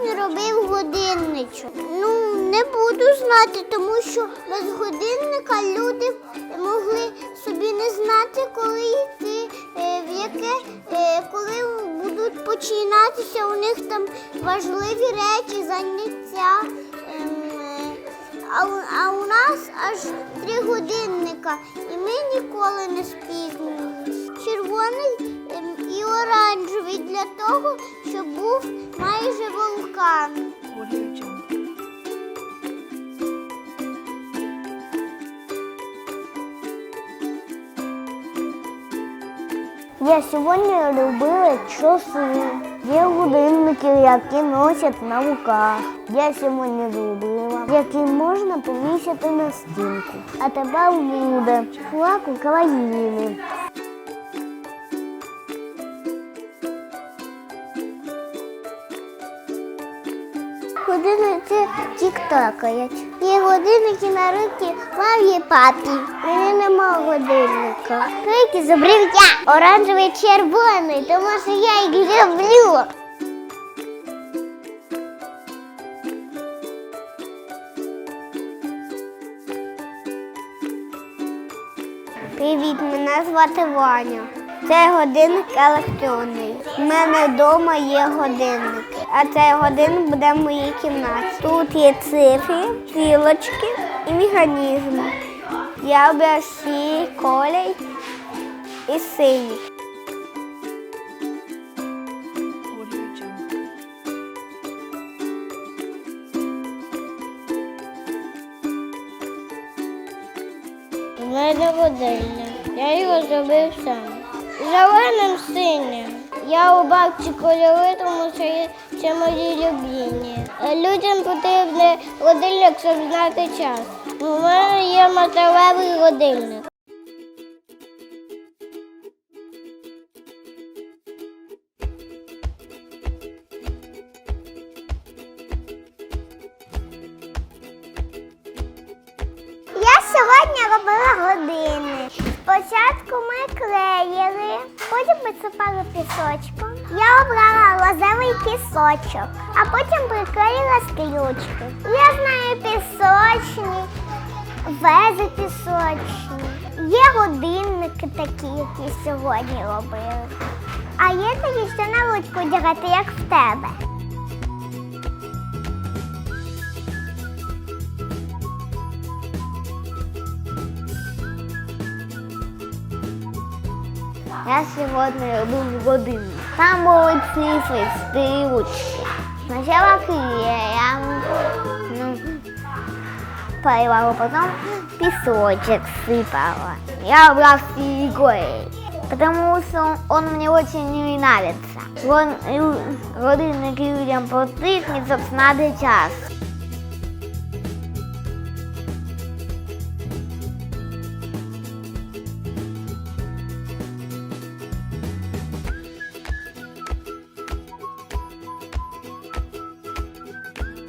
сьогодні робив годинничок? Ну, не буду знати, тому що без годинника люди могли собі не знати, коли йти, е, в яке, е, коли будуть починатися у них там важливі речі, заняття. Ем, е, А у, а у нас аж три годинника, і ми ніколи не спізнюємось. Червоний ем, і оранжевий для того, щоб був майже вулкан. Я сьогодні робила часи. Є годинники, які носять на руках. Я сьогодні зробила, які можна повісити на стінку. А тепер буде флаг України. Годинники тік-такають. Є годинники на руки мамі папі. У мене нема годинника. Тільки зубрив я. Оранжевий червоний, тому що я їх люблю. Привіт, мене звати Ваня. Це годинник електронний. У мене вдома є годинник, а цей годинник буде в моїй кімнаті. Тут є цифри, стрілочки і механізми. Я обрав сірий колір і синій. У мене годинник. Я його зробив сам. Зеленим синім. Я обрав ці кольори, тому що це мої любімі. Людям потрібен годинник, щоб знати час. У мене є металевий годинник. Я сьогодні робила години. Спочатку ми клеїли, потім присипали пісочком. Я обрала лозовий пісочок, а потім приклеїла стрілочки. Я знаю пісочні, вези пісочні. Є годинники такі, які сьогодні робили. А є такі, що на ручку одягати, як в тебе. Я сьогодні робив годину. Там були цифри, стрілочки. Спочатку я ну, поливала, потім пісочок сипала. Я обрав стрілкой, потому что он мне очень не нравится. Вон лю- годинник людям потрібні, щоб знати час.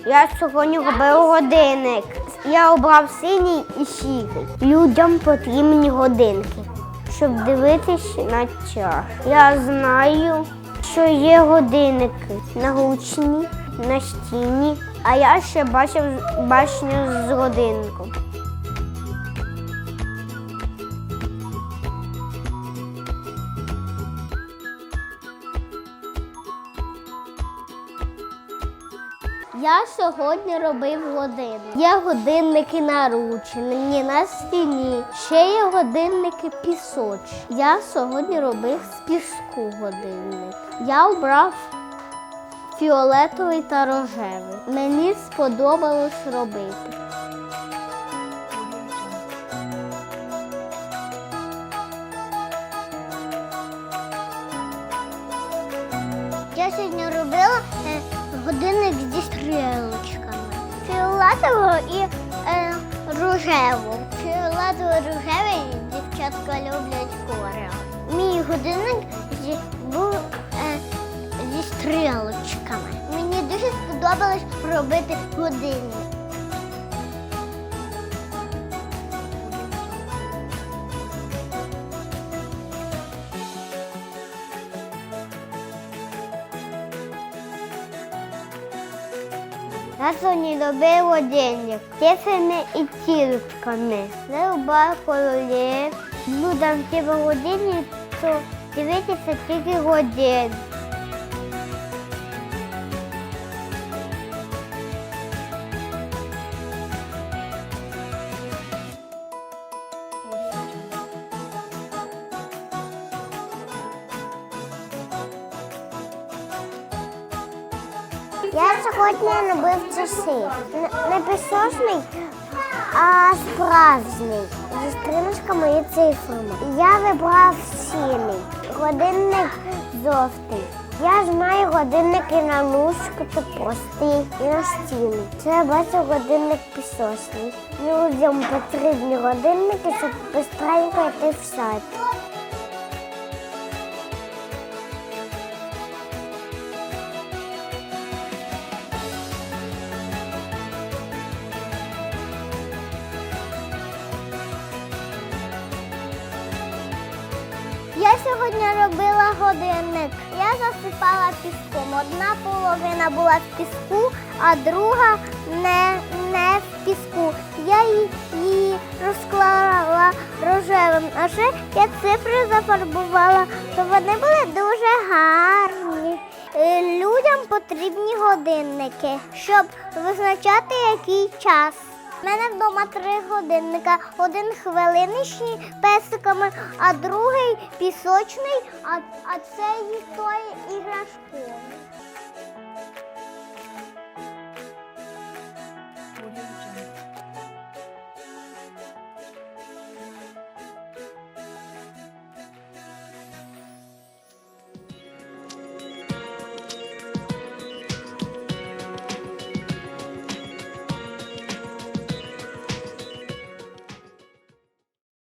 Я сьогодні робив годинник. Я обрав синій і сірий. Людям потрібні годинки, щоб дивитися на час. Я знаю, що є годинники нагручні, на стіні, а я ще бачив башню з годинником. Я сьогодні робив годинник. Є годинники наручені на стіні. Ще є годинники пісочні. Я сьогодні робив з піску годинник. Я обрав фіолетовий та рожевий. Мені сподобалось робити. Я сьогодні робила е, годинник зі стрілочками. Фіолетового і е, рожевого. Фіолетово-рожевий дівчатка люблять кори. Мій годинник зі, був е, зі стрілочками. Мені дуже сподобалось робити годинник. Сьогодні робив годинник цифрами і тілочками. Зарубав королів. Будем тебе годинник, то дивитися тільки годин. Я сьогодні робив часи. Не пісочний, а справжній. Зі стрілочками і цифрами. Я вибрав сіний. Годинник жовтий. Я ж маю годинники на ножку, це простий і на стіні. Це я бачу годинник пісочний. Людям потрібні годинники, щоб швидко йти в сад. Сьогодні робила годинник. Я засипала піском. Одна половина була в піску, а друга не, не в піску. Я її, її розклала рожевим, а ще я цифри зафарбувала, то вони були дуже гарні. Е, Людям потрібні годинники, щоб визначати який час. У мене вдома три годинника. Один хвилиничний песиками, а другий пісочний, а, а цей той іграшковий.